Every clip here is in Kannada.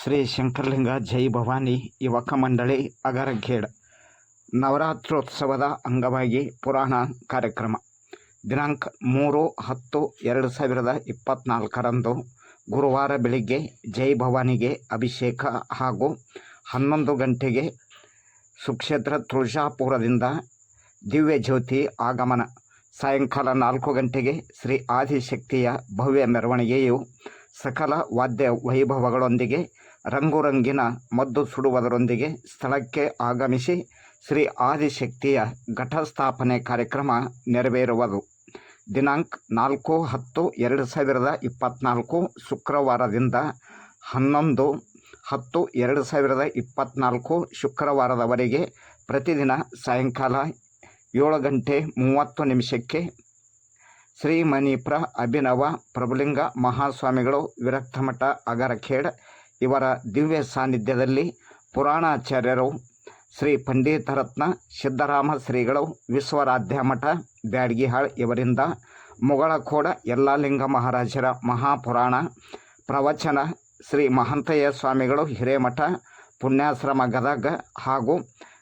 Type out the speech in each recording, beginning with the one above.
ಶ್ರೀ ಶಂಕರಲಿಂಗ ಜೈ ಭವಾನಿ ಯುವಕ ಮಂಡಳಿ ಅಗರಖೇಡ್ ನವರಾತ್ರೋತ್ಸವದ ಅಂಗವಾಗಿ ಪುರಾಣ ಕಾರ್ಯಕ್ರಮ. ದಿನಾಂಕ ಮೂರು ಹತ್ತು ಎರಡು ಸಾವಿರದ ಇಪ್ಪತ್ತ್ನಾಲ್ಕರಂದು ಗುರುವಾರ ಬೆಳಿಗ್ಗೆ ಜೈ ಭವಾನಿಗೆ ಅಭಿಷೇಕ ಹಾಗೂ ಹನ್ನೊಂದು ಗಂಟೆಗೆ ಸುಕ್ಷೇತ್ರ ತುಳಜಾಪುರದಿಂದ ದಿವ್ಯ ಜ್ಯೋತಿ ಆಗಮನ. ಸಾಯಂಕಾಲ ನಾಲ್ಕು ಗಂಟೆಗೆ ಶ್ರೀ ಆದಿಶಕ್ತಿಯ ಭವ್ಯ ಮೆರವಣಿಗೆಯು ಸಕಲ ವಾದ್ಯ ವೈಭವಗಳೊಂದಿಗೆ ರಂಗುರಂಗಿನ ಮದ್ದು ಸುಡುವುದರೊಂದಿಗೆ ಸ್ಥಳಕ್ಕೆ ಆಗಮಿಸಿ ಶ್ರೀ ಆದಿಶಕ್ತಿಯ ಘಟಸ್ಥಾಪನೆ ಕಾರ್ಯಕ್ರಮ ನೆರವೇರುವುದು. ದಿನಾಂಕ ನಾಲ್ಕು ಹತ್ತು ಎರಡು ಸಾವಿರದ ಇಪ್ಪತ್ತ್ನಾಲ್ಕು ಶುಕ್ರವಾರದಿಂದ ಹನ್ನೊಂದು ಹತ್ತು ಎರಡು ಸಾವಿರದ ಇಪ್ಪತ್ತ್ನಾಲ್ಕು ಶುಕ್ರವಾರದವರೆಗೆ ಪ್ರತಿದಿನ ಸಾಯಂಕಾಲ ಏಳು ಗಂಟೆ ಮೂವತ್ತು ನಿಮಿಷಕ್ಕೆ ಶ್ರೀಮಣಿಪ್ರ ಅಭಿನವ ಪ್ರಭುಲಿಂಗ ಮಹಾಸ್ವಾಮಿಗಳು ವಿರಕ್ತಮಠ ಅಗರಖೇಡ್ ಇವರ ದಿವ್ಯ ಸಾನ್ನಿಧ್ಯದಲ್ಲಿ ಪುರಾಣಾಚಾರ್ಯರು ಶ್ರೀ ಪಂಡಿತರತ್ನ ಸಿದ್ದರಾಮ ಶ್ರೀಗಳು ವಿಶ್ವರಾಧ್ಯ ಮಠ, ಬ್ಯಾಡಗಿಹಾಳ್ ಇವರಿಂದ ಮುಗಳಖೋಡ ಯಲ್ಲಾಲಿಂಗ ಮಹಾರಾಜರ ಮಹಾಪುರಾಣ, ಪ್ರವಚನ ಶ್ರೀ ಮಹಂತಯ್ಯ ಸ್ವಾಮಿಗಳು ಹಿರೇಮಠ, ಪುಣ್ಯಾಶ್ರಮ ಗದಗ ಹಾಗೂ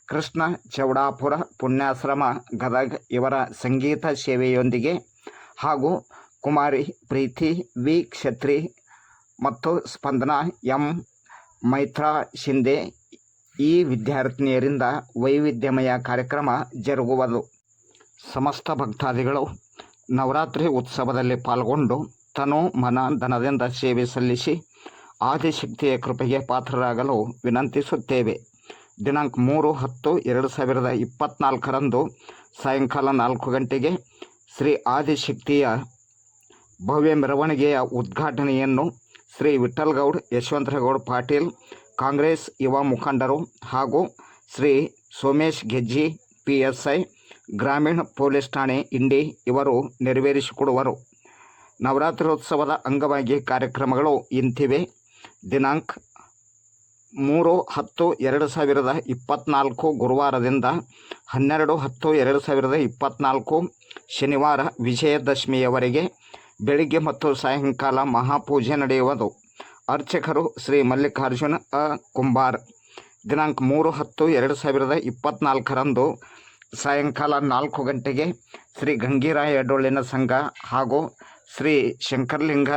ಕೃಷ್ಣ ಚೌಡಾಪುರ ಪುಣ್ಯಾಶ್ರಮ ಗದಗ ಇವರ ಸಂಗೀತ ಸೇವೆಯೊಂದಿಗೆ ಹಾಗೂ ಕುಮಾರಿ ಪ್ರೀತಿ ವಿ ಕ್ಷತ್ರಿ ಮತ್ತು ಸ್ಪಂದನಾ ಎಂ. ಮೈತ್ರಾ ಶಿಂದೆ ಈ ವಿದ್ಯಾರ್ಥಿನಿಯರಿಂದ ವೈವಿಧ್ಯಮಯ ಕಾರ್ಯಕ್ರಮ ಜರುಗುವುದು. ಸಮಸ್ತ ಭಕ್ತಾದಿಗಳು ನವರಾತ್ರಿ ಉತ್ಸವದಲ್ಲಿ ಪಾಲ್ಗೊಂಡು ತನು ಮನ ಧನದಿಂದ ಸೇವೆ ಸಲ್ಲಿಸಿ ಆದಿಶಕ್ತಿಯ ಕೃಪೆಗೆ ಪಾತ್ರರಾಗಲು ವಿನಂತಿಸುತ್ತೇವೆ. ದಿನಾಂಕ ಮೂರು ಹತ್ತು ಎರಡು ಸಾವಿರದ ಇಪ್ಪತ್ತ್ನಾಲ್ಕರಂದು ಸಾಯಂಕಾಲ ನಾಲ್ಕು ಗಂಟೆಗೆ ಶ್ರೀ ಆದಿಶಕ್ತಿಯ ಭವ್ಯ ಮೆರವಣಿಗೆಯ ಉದ್ಘಾಟನೆಯನ್ನು ಶ್ರೀ ವಿಠಲ್ಗೌಡ್ ಯಶವಂತರಗೌಡ್ ಪಾಟೀಲ್, ಕಾಂಗ್ರೆಸ್ ಯುವ ಮುಖಂಡರು ಹಾಗೂ Shri Somesh Gejji P S I ಗ್ರಾಮೀಣ ಪೊಲೀಸ್ ಠಾಣೆ ಇಂಡಿ ಇವರು ನೆರವೇರಿಸಿಕೊಡುವರು. ನವರಾತ್ರೋತ್ಸವದ ಅಂಗವಾಗಿ ಕಾರ್ಯಕ್ರಮಗಳು ಇಂತಿವೆ. ದಿನಾಂಕ ಮೂರು ಹತ್ತು ಎರಡು ಸಾವಿರದ ಇಪ್ಪತ್ತ್ನಾಲ್ಕು ಗುರುವಾರದಿಂದ ಹನ್ನೆರಡು ಹತ್ತು ಎರಡು ಸಾವಿರದ ಇಪ್ಪತ್ತ್ನಾಲ್ಕು ಶನಿವಾರ ವಿಜಯದಶಮಿಯವರೆಗೆ ಬೆಳಿಗ್ಗೆ ಮತ್ತು ಸಾಯಂಕಾಲ ಮಹಾಪೂಜೆ ನಡೆಯುವುದು. ಅರ್ಚಕರು ಶ್ರೀ ಮಲ್ಲಿಕಾರ್ಜುನ ಅ. ಕುಂಬಾರ್. ದಿನಾಂಕ ಮೂರು ಹತ್ತು ಎರಡು ಸಾವಿರದ ಇಪ್ಪತ್ತ್ನಾಲ್ಕರಂದು ಸಾಯಂಕಾಲ ನಾಲ್ಕು ಗಂಟೆಗೆ ಶ್ರೀ ಗಂಗೀರಾಯ ಡೊಳ್ಳಿನ ಸಂಘ ಹಾಗೂ ಶ್ರೀ ಶಂಕರಲಿಂಗ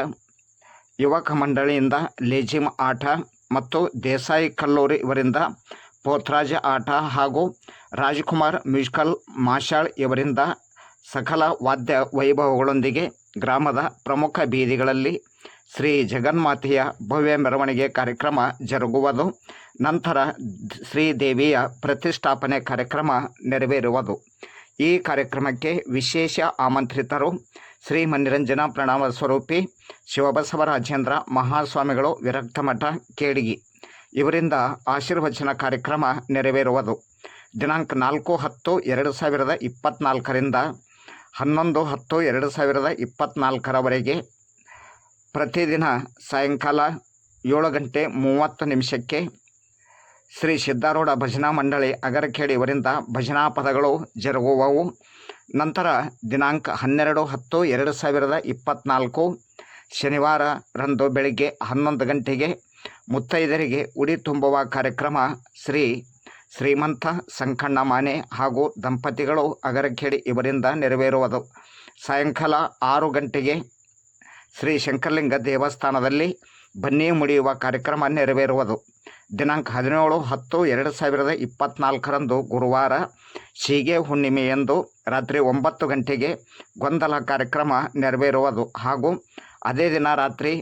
ಯುವಕ ಮಂಡಳಿಯಿಂದ ಲೇಜಿಮ್ ಆಟ ಮತ್ತು ದೇಸಾಯಿ ಕಲ್ಲೂರಿ ಇವರಿಂದ ಪೋತ್ರಾಜ ಆಟ ಹಾಗೂ ರಾಜ್ಕುಮಾರ್ ಮ್ಯೂಸಿಕಲ್ ಮಾಷಾಳ್ ಇವರಿಂದ ಸಕಲ ವಾದ್ಯ ವೈಭವಗಳೊಂದಿಗೆ ಗ್ರಾಮದ ಪ್ರಮುಖ ಬೀದಿಗಳಲ್ಲಿ ಶ್ರೀ ಜಗನ್ಮಾತೆಯ ಭವ್ಯ ಮೆರವಣಿಗೆ ಕಾರ್ಯಕ್ರಮ ಜರುಗುವುದು, ನಂತರ ಶ್ರೀದೇವಿಯ ಪ್ರತಿಷ್ಠಾಪನೆ ಕಾರ್ಯಕ್ರಮ ನೆರವೇರುವುದು. ಈ ಕಾರ್ಯಕ್ರಮಕ್ಕೆ ವಿಶೇಷ ಆಮಂತ್ರಿತರು ಶ್ರೀ ಮನಿರಂಜನ ಪ್ರಣಾಮ ಸ್ವರೂಪಿ ಶಿವಬಸವರಾಜೇಂದ್ರ ಮಹಾಸ್ವಾಮಿಗಳು ವಿರಕ್ತಮಠ ಕೇಡಿಗಿ ಇವರಿಂದ ಆಶೀರ್ವಚನ ಕಾರ್ಯಕ್ರಮ ನೆರವೇರುವುದು. ದಿನಾಂಕ ನಾಲ್ಕು ಹತ್ತು ಎರಡು ಸಾವಿರದ ಇಪ್ಪತ್ತ್ನಾಲ್ಕರಿಂದ ಹನ್ನೊಂದು ಹತ್ತು ಎರಡು ಸಾವಿರದ ಇಪ್ಪತ್ತ್ನಾಲ್ಕರವರೆಗೆ ಪ್ರತಿದಿನ ಸಾಯಂಕಾಲ ಏಳು ಗಂಟೆ ಮೂವತ್ತು ನಿಮಿಷಕ್ಕೆ ಶ್ರೀ ಸಿದ್ಧಾರೂಢ ಭಜನಾ ಮಂಡಳಿ ಅಗರಖೇಡಿ ಇವರಿಂದ ಭಜನಾ ಪದಗಳು ಜರುಗುವವು. ನಂತರ ದಿನಾಂಕ ಹನ್ನೆರಡು ಹತ್ತು ಎರಡು ಸಾವಿರದ ಇಪ್ಪತ್ತ್ನಾಲ್ಕು ಶನಿವಾರ ರಂದು ಬೆಳಿಗ್ಗೆ ಹನ್ನೊಂದು ಗಂಟೆಗೆ ಮುತ್ತೈದರಿಗೆ ಉಡಿ ತುಂಬುವ ಕಾರ್ಯಕ್ರಮ ಶ್ರೀ ಶ್ರೀಮಂತ, ಸಂಕಣ್ಣ ಮಾನೆ ಹಾಗೂ ದಂಪತಿಗಳು ಅಗರಖೇಡಿ ಇವರಿಂದ ನೆರವೇರುವುದು. ಸಾಯಂಕಾಲ ಆರು ಗಂಟೆಗೆ ಶ್ರೀ ಶಂಕರಲಿಂಗ ದೇವಸ್ಥಾನದಲ್ಲಿ ಬನ್ನಿ ಮುಡಿಯುವ ಕಾರ್ಯಕ್ರಮ ನೆರವೇರುವುದು. ದಿನಾಂಕ ಹದಿನೇಳು ಹತ್ತು ಎರಡು ಸಾವಿರದ ಇಪ್ಪತ್ತ್ನಾಲ್ಕರಂದು ಗುರುವಾರ ಶೀಗೆ ಹುಣ್ಣಿಮೆಯಂದು ರಾತ್ರಿ ಒಂಬತ್ತು ಗಂಟೆಗೆ ಗೊಂದಲ ಕಾರ್ಯಕ್ರಮ ನೆರವೇರುವುದು ಹಾಗೂ ಅದೇ ದಿನ ರಾತ್ರಿ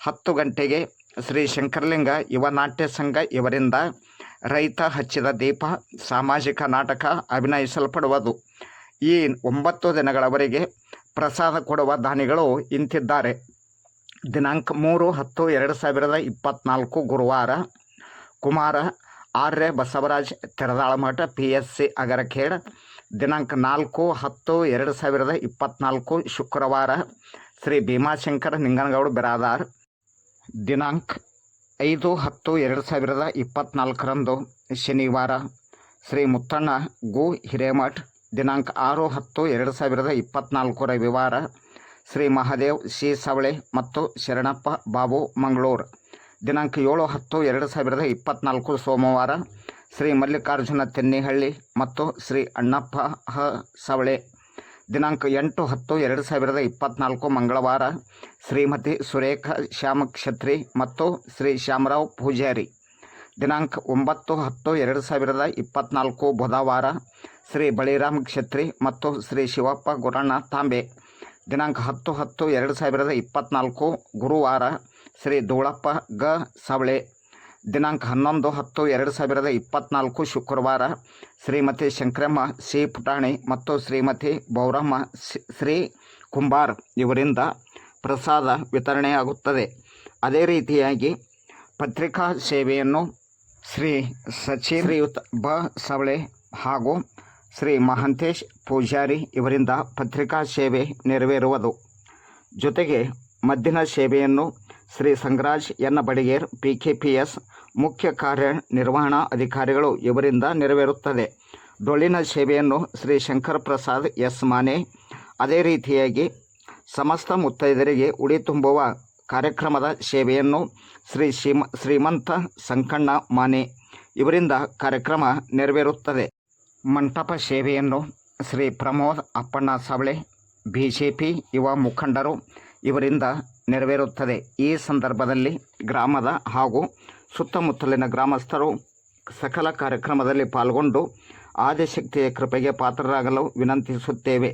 ಹತ್ತು ಗಂಟೆಗೆ ಶ್ರೀ ಶಂಕರಲಿಂಗ ಯುವ ನಾಟ್ಯ ಸಂಘ ಇವರಿಂದ ರೈತ ಹಚ್ಚಿದ ದೀಪ ಸಾಮಾಜಿಕ ನಾಟಕ ಅಭಿನಯಿಸಲ್ಪಡುವುದು. ಈ ಒಂಬತ್ತು ದಿನಗಳವರೆಗೆ ಪ್ರಸಾದ ಕೊಡುವ ದಾನಿಗಳು ಇಂತಿದ್ದಾರೆ. ದಿನಾಂಕ ಮೂರು ಹತ್ತು ಎರಡು ಸಾವಿರದ ಇಪ್ಪತ್ತ್ನಾಲ್ಕು ಗುರುವಾರ Kumara Arya Basavaraj Teradalamath P S C Agarkhed. ದಿನಾಂಕ ನಾಲ್ಕು ಹತ್ತು ಎರಡು ಸಾವಿರದ ಇಪ್ಪತ್ತ್ನಾಲ್ಕು ಶುಕ್ರವಾರ ಶ್ರೀ ಭೀಮಾಶಂಕರ ನಿಂಗನಗೌಡ ಬಿರಾದಾರ್. ದಿನಾಂಕ ಐದು ಹತ್ತು ಎರಡು ಸಾವಿರದ ಇಪ್ಪತ್ತ್ನಾಲ್ಕರಂದು ಶನಿವಾರ ಶ್ರೀ ಮುತ್ತಣ್ಣ ಗು ಹಿರೇಮಠ್ ದಿನಾಂಕ ಆರು ಹತ್ತು ಎರಡು ಸಾವಿರದ ಇಪ್ಪತ್ತ್ನಾಲ್ಕು ರವಿವಾರ ಶ್ರೀ ಮಹಾದೇವ್ ಶ್ರೀ ಸವಳೆ ಮತ್ತು ಶರಣಪ್ಪ ಬಾಬು ಮಂಗಳೂರು. ದಿನಾಂಕ ಏಳು ಹತ್ತು ಎರಡು ಸಾವಿರದ ಇಪ್ಪತ್ತ್ನಾಲ್ಕು ಸೋಮವಾರ ಶ್ರೀ ಮಲ್ಲಿಕಾರ್ಜುನ ತೆನ್ನಿಹಳ್ಳಿ ಮತ್ತು ಶ್ರೀ ಅಣ್ಣಪ್ಪ ಹ ಸವಳೆ ದಿನಾಂಕ ಎಂಟು ಹತ್ತು ಎರಡು ಸಾವಿರದ ಇಪ್ಪತ್ತ್ನಾಲ್ಕು ಮಂಗಳವಾರ ಶ್ರೀಮತಿ ಸುರೇಖಾ ಶ್ಯಾಮಕ್ಷತ್ರಿ ಮತ್ತು ಶ್ರೀ ಶ್ಯಾಮರಾವ್ ಪೂಜಾರಿ. ದಿನಾಂಕ ಒಂಬತ್ತು ಹತ್ತು ಎರಡು ಸಾವಿರದ ಇಪ್ಪತ್ತ್ನಾಲ್ಕು ಬುಧವಾರ ಶ್ರೀ ಬಳಿರಾಮ್ ಕ್ಷತ್ರಿ ಮತ್ತು ಶ್ರೀ ಶಿವಪ್ಪ ಗುರಣ್ಣ ತಾಂಬೆ. ದಿನಾಂಕ ಹತ್ತು ಹತ್ತು ಎರಡು ಸಾವಿರದ ಇಪ್ಪತ್ತ್ನಾಲ್ಕು ಗುರುವಾರ ಶ್ರೀ ಧೂಳಪ್ಪ ಗ. ಸವಳೆ. ದಿನಾಂಕ ಹನ್ನೊಂದು, ಹತ್ತು, ಎರಡು ಸಾವಿರದ ಇಪ್ಪತ್ತ್ನಾಲ್ಕು ಶುಕ್ರವಾರ ಶ್ರೀಮತಿ ಶಂಕರಮ್ಮ ಸಿ ಪುಟಾಣಿ ಮತ್ತು ಶ್ರೀಮತಿ ಬೌರಮ್ಮ, ಶ್ರೀ ಕುಂಬಾರ್ ಇವರಿಂದ ಪ್ರಸಾದ ವಿತರಣೆಯಾಗುತ್ತದೆ. ಅದೇ ರೀತಿಯಾಗಿ ಪತ್ರಿಕಾ ಸೇವೆಯನ್ನು ಶ್ರೀ ಸಚಿನ್ ಬ. ಸವಳೆ ಹಾಗೂ ಶ್ರೀ ಮಹಂತೇಶ್ ಪೂಜಾರಿ ಇವರಿಂದ ಪತ್ರಿಕಾ ಸೇವೆ ನೆರವೇರುವುದು. ಜೊತೆಗೆ ಮದ್ದಿನ ಸೇವೆಯನ್ನು ಶ್ರೀ ಸಂಗರಾಜ್ ಎನ್ನ Badiger, P. K. P. S. ಮುಖ್ಯ ಕಾರ್ಯನಿರ್ವಹಣಾ ಅಧಿಕಾರಿಗಳು ಇವರಿಂದ ನೆರವೇರುತ್ತದೆ. ಡೊಳ್ಳಿನ ಸೇವೆಯನ್ನು ಶ್ರೀ ಶಂಕರ್ ಪ್ರಸಾದ್ ಎಸ್. ಮಾನೆ ಅದೇ ರೀತಿಯಾಗಿ ಸಮಸ್ತ ಮುತ್ತೈದರಿಗೆ ಉಡಿ ತುಂಬುವ ಕಾರ್ಯಕ್ರಮದ ಸೇವೆಯನ್ನು ಶ್ರೀ ಶ್ರೀಮ, ಶ್ರೀಮಂತ ಸಂಕಣ್ಣ ಮಾನೆ ಇವರಿಂದ ಕಾರ್ಯಕ್ರಮ ನೆರವೇರುತ್ತದೆ. ಮಂಟಪ ಸೇವೆಯನ್ನು Shri Pramod Appanna Savale B J P ಯುವ ಮುಖಂಡರು ಇವರಿಂದ ನೆರವೇರುತ್ತದೆ. ಈ ಸಂದರ್ಭದಲ್ಲಿ ಗ್ರಾಮದ ಹಾಗೂ ಸುತ್ತಮುತ್ತಲಿನ ಗ್ರಾಮಸ್ಥರು ಸಕಲ ಕಾರ್ಯಕ್ರಮದಲ್ಲಿ ಪಾಲ್ಗೊಂಡು ಆದಿಶಕ್ತಿಯ ಕೃಪೆಗೆ ಪಾತ್ರರಾಗಲು ವಿನಂತಿಸುತ್ತೇವೆ.